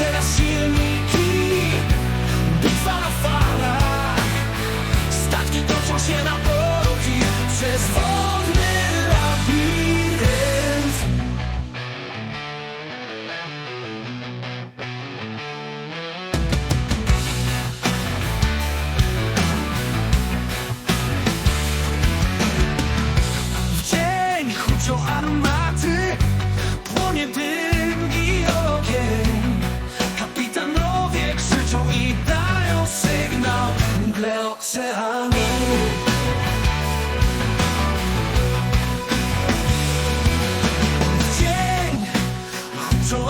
照らし海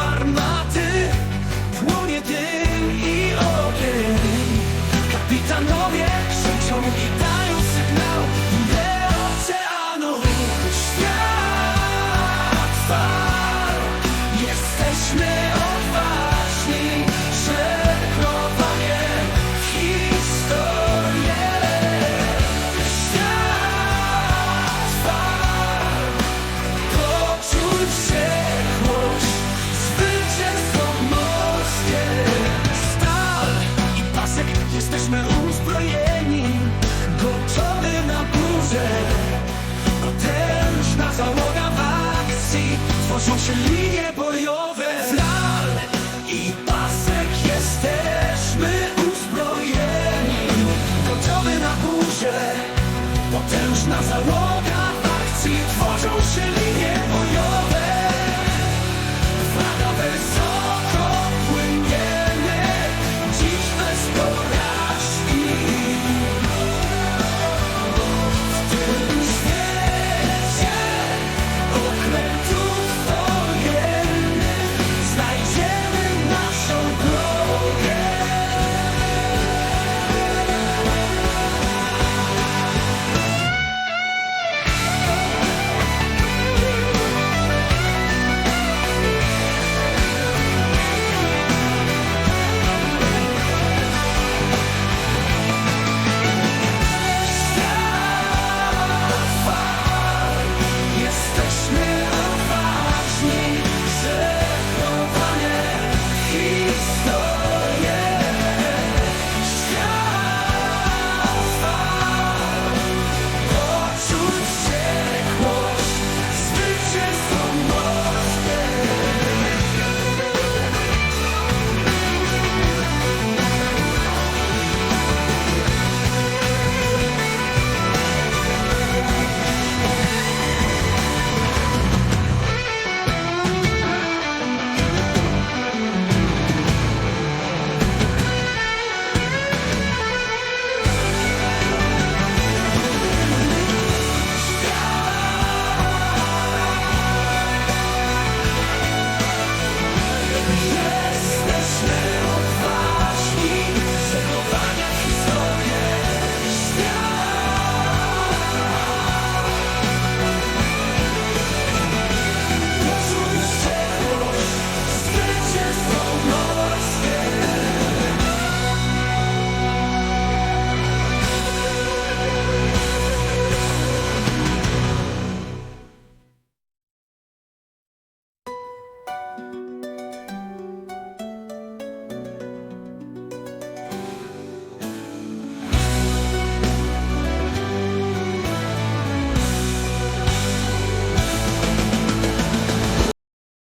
armaty Płonie dym i ogień. Kapitanowie krzyczą i dają sygnał. Ile oceanu świat trwa Jesteśmy Tworzą się linie bojowe. Flag i pasek Jesteśmy uzbrojeni. Gotowy na burzę Potężna załoga akcji. Tworzą się